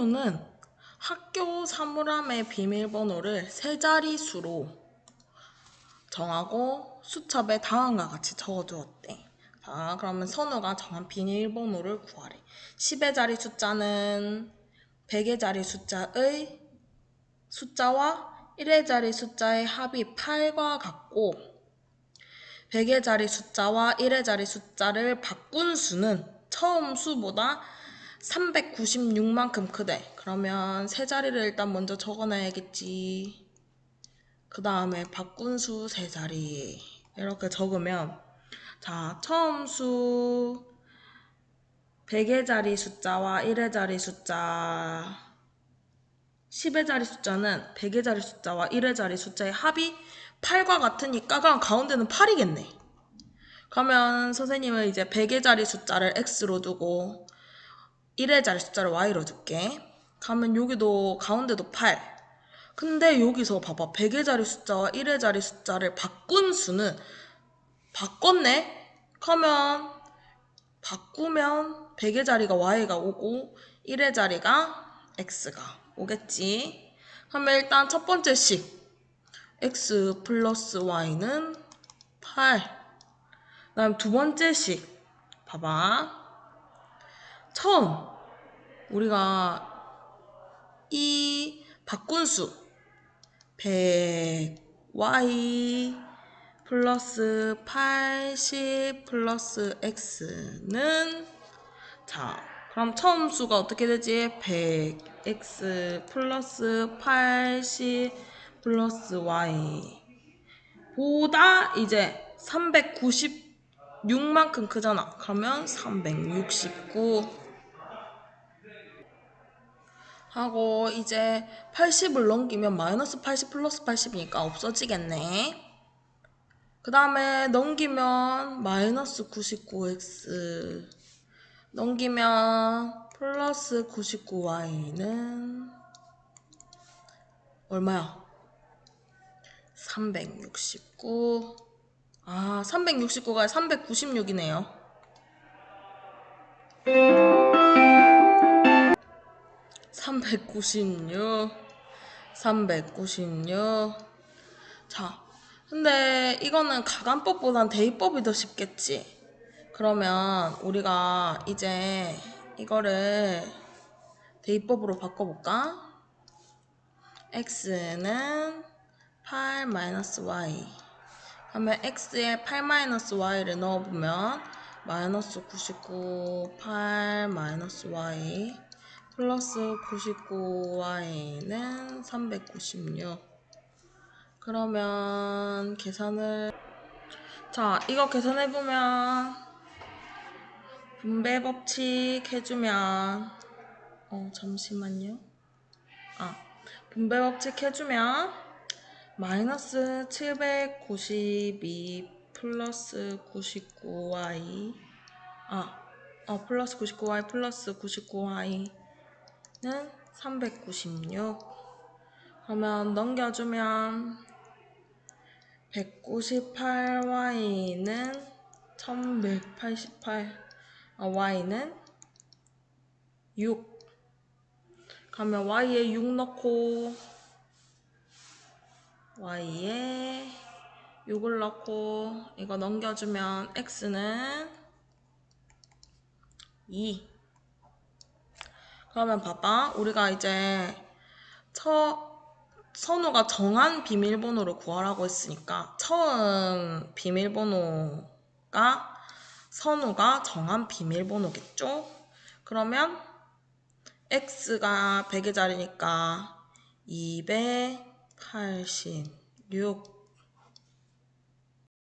선우는 학교 사물함의 비밀번호를 세 자릿수로 정하고 수첩에 다음과 같이 적어두었대. 자, 그러면 선우가 정한 비밀번호를 구하래. 10의 자리 숫자는 100의 자리 숫자의 숫자와 1의 자리 숫자의 합이 8과 같고 100의 자리 숫자와 1의 자리 숫자를 바꾼 수는 처음 수보다 396만큼 크대. 그러면 세 자리를 일단 먼저 적어놔야겠지. 그 다음에 바꾼 수 세 자리. 이렇게 적으면 자, 처음 수 100의 자리 숫자와 1의 자리 숫자 10의 자리 숫자는 100의 자리 숫자와 1의 자리 숫자의 합이 8과 같으니까 그럼 가운데는 8이겠네. 그러면 선생님은 이제 100의 자리 숫자를 x로 두고 1의 자리 숫자를 y로 둘게. 그러면 여기도 가운데도 8. 근데 여기서 봐봐. 100의 자리 숫자와 1의 자리 숫자를 바꾼 수는 바꿨네? 그러면 바꾸면 100의 자리가 y가 오고 1의 자리가 x가 오겠지. 그러면 일단 첫 번째 식 x 플러스 y는 8. 그 다음 두 번째 식 봐봐. 처음 우리가 이 바꾼 수100 y 플러스 80 플러스 x는 자 그럼 처음 수가 어떻게 되지? 100 x 플러스 80 플러스 y 보다 이제 396만큼 크잖아. 그러면 369 하고 이제 80을 넘기면 마이너스 80 플러스 80이니까 없어지겠네. 그 다음에 넘기면 마이너스 99x 넘기면 플러스 99y는 얼마야? 369 아, 369가 396이네요. 삼백구십육, 삼백구십육. 자, 근데 이거는 가간법보단 대입법이 더 쉽겠지. 그러면 우리가 이제 이거를 대입법으로 바꿔볼까? x는 8 마이너스 y 하면 x에 8 마이너스 y를 넣어보면 마이너스 99 8 마이너스 y 플러스 99y는 396 그러면 계산을 자 이거 계산해보면 분배 법칙 해주면 어 잠시만요. 아 분배 법칙 해주면 마이너스 792 플러스 99y 아, 어, 플러스 99y 플러스 99y 는 396 그러면 넘겨주면 198y는 1188 아, y는 6 그러면 y에 6 넣고 y에 6을 넣고 이거 넘겨주면 x는 2 그러면 봐봐 우리가 이제 처 선우가 정한 비밀번호를 구하라고 했으니까 처음 비밀번호가 선우가 정한 비밀번호겠죠? 그러면 x가 100의 자리니까 286